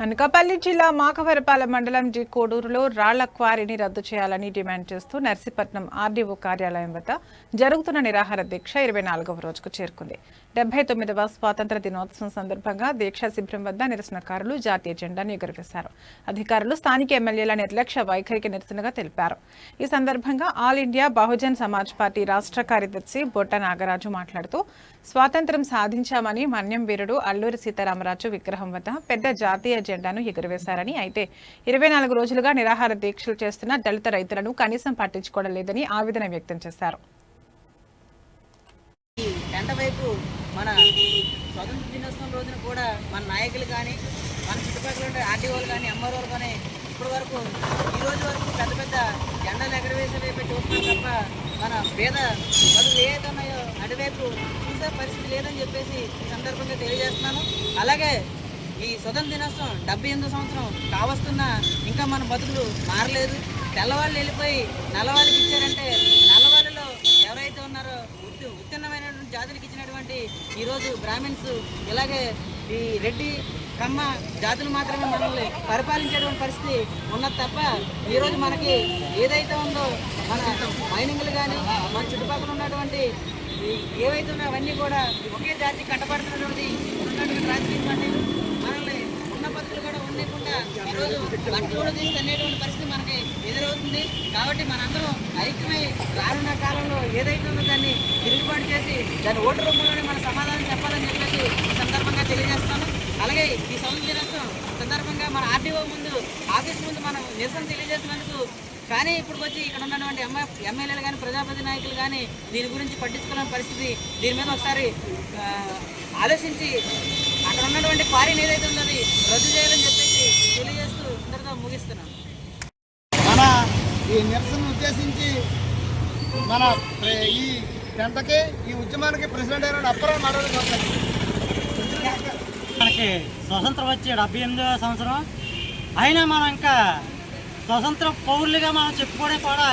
అనకాపల్లి జిల్లా మాకవరపాలెం మండలం జి కోడూరులో రాళ్ళ క్వారీని రద్దు చేయాలని డిమాండ్ చేస్తూ నర్సీపట్నం ఆర్డీఓ కార్యాలయం వద్ద జరుగుతున్న నిరాహార దీక్ష ఇరవై నాలుగవ రోజుకు చేరుకుంది. డెబ్బై తొమ్మిదవ స్వాతంత్ర దినోత్సవం సందర్భంగా దీక్షా శిబిరం వద్ద నిరసనకారులు జాతీయ జెండాను ఎగురవేశారు. అధికారులు స్థానిక ఎమ్మెల్యేల నిర్లక్ష్య వైఖరికి నిరసనగా తెలిపారు. ఈ సందర్భంగా all India Bahujan Samaj party రాష్ట్ర కార్యదర్శి బొట్ట నాగరాజు మాట్లాడుతూ స్వాతంత్ర్యం సాధించామని మన్యం వీరుడు అల్లూరి సీతారామరాజు విగ్రహం వద్ద పెద్ద జాతీయ జెండాను ఎగురవేశారని. అయితే ఇరవై నాలుగు రోజులుగా నిరాహార దీక్షలు చేస్తున్న దళిత రైతులను కనీసం పట్టించుకోవడం లేదని ఆవేదన వ్యక్తం చేశారు. ఈ ఎండ వైపు మన స్వతంత్ర దినోత్సవం రోజున కూడా మన నాయకులు కానీ మన చుట్టుపక్కల ఉండే ఆర్టీఓలు కానీ ఎంఆర్ఓలు కానీ ఇప్పటి వరకు ఈ రోజు వరకు పెద్ద పెద్ద జెండాలు ఎగరవేసే వైపే చూస్తున్నాం తప్ప మన పేద బదులు ఏదైతే ఉన్నాయో అటువైపు చూసే పరిస్థితి లేదని చెప్పేసి ఈ సందర్భంగా తెలియజేస్తున్నాను. అలాగే ఈ స్వతంత్ర దినోత్సవం డెబ్బై ఎనిమిది సంవత్సరం కావస్తున్న ఇంకా మన బతుకులు మారలేదు. తెల్లవాళ్ళు వెళ్ళిపోయి నల్లవాళ్ళకి ఇచ్చారంటే నల్లవాళ్ళలో ఎవరైతే ఉన్నారో ఉత్తి ఉత్తీర్ణమైనటువంటి జాతులకు ఇచ్చినటువంటి ఈరోజు బ్రాహ్మిన్స్ ఇలాగే ఈ రెడ్డి కమ్మ జాతులు మాత్రమే మనల్ని పరిపాలించేటువంటి పరిస్థితి ఉన్నది తప్ప ఈరోజు మనకి ఏదైతే ఉందో మన మైనింగ్లు కానీ మన చుట్టుపక్కల ఉన్నటువంటి ఏవైతే ఉన్నాయో అవన్నీ కూడా ఒకే జాతి కట్టబడుతున్నటువంటి ఉన్నటువంటి రాజకీయ ఈరోజు బట్టలు కూడా తీసుకునేటువంటి పరిస్థితి మనకి ఎదురవుతుంది. కాబట్టి మనందరం ఐక్యమై రానున్న కాలంలో ఏదైతే ఉందో దాన్ని తిరుగుబాటు చేసి దాని ఓటు రూపంలోనే మన సమాధానం చెప్పాలని చెప్పేసి ఈ సందర్భంగా తెలియజేస్తాను అలాగే ఈ స్వతంత్ర దినోత్సవం సందర్భంగా మన ఆర్టీఓ ముందు ఆఫీస్ ముందు మనం నిరసన తెలియజేసినందుకు కానీ ఇప్పుడు వచ్చి ఇక్కడ ఉన్నటువంటి ఎంఐ ఎమ్మెల్యేలు కానీ ప్రజాపతి నాయకులు కానీ దీని గురించి పట్టించుకోలేని పరిస్థితి దీని మీద ఒకసారి ఆలోచించి అక్కడ ఉన్నటువంటి క్వారీని ఏదైతే ఉందో అది రద్దు చేయాలని చెప్పేసి తెలియజేస్తూ మన ఈ నిరసన ఉద్దేశించి మన ఈ గంటకి ఈ ఉద్యమానికి ప్రెసిడెంట్ అయిన అప్పరం మాట్లాడుతున్నారు మనకి స్వతంత్రం వచ్చి డెబ్బై ఎనిమిదవ సంవత్సరం. అయినా మనం ఇంకా స్వతంత్ర పౌరులుగా మనం చెప్పుకోవడం కూడా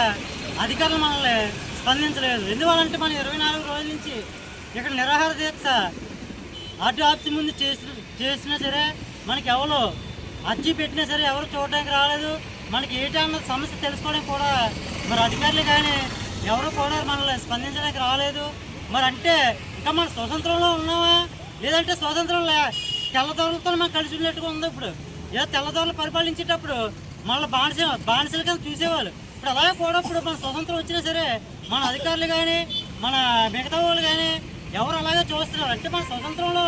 అధికారులు మనల్ని స్పందించలేదు. ఎందువల్లంటే మనం ఇరవై నాలుగు రోజుల నుంచి ఇక్కడ నిరాహార దీక్ష ఆర్టీ ఆఫీస్ ముందు చేసి చేసినా సరే మనకి ఎవరు అర్జీ పెట్టినా సరే ఎవరు చూడడానికి రాలేదు. మనకి ఏంటన్న సమస్య తెలుసుకోవడానికి కూడా మరి అధికారులు కానీ ఎవరు కూడా మనల్ని స్పందించడానికి రాలేదు. మరి అంటే ఇంకా మన స్వతంత్రంలో ఉన్నామా? లేదంటే స్వతంత్రం లే తెల్లదొరలతో మనం కలిసి ఉన్నట్టుగా ఉంది ఇప్పుడు? ఏదో తెల్లదొరలు పరిపాలించేటప్పుడు మళ్ళీ బానిస బానిసల కింద చూసేవాళ్ళు. ఇప్పుడు అలాగే కూడా ఇప్పుడు మన స్వతంత్రం వచ్చినా సరే మన అధికారులు కానీ మన మిగతా వాళ్ళు కానీ ఎవరు అలాగే చూస్తున్నారు. అంటే మన స్వతంత్రంలో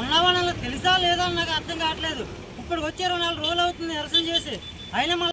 ఉన్నామని తెలుసా లేదా అని నాకు అర్థం కావట్లేదు. ఇప్పుడు వచ్చి ఇరవై నాలుగు రోజులు అవుతుంది నిరసన చేసి. అయినా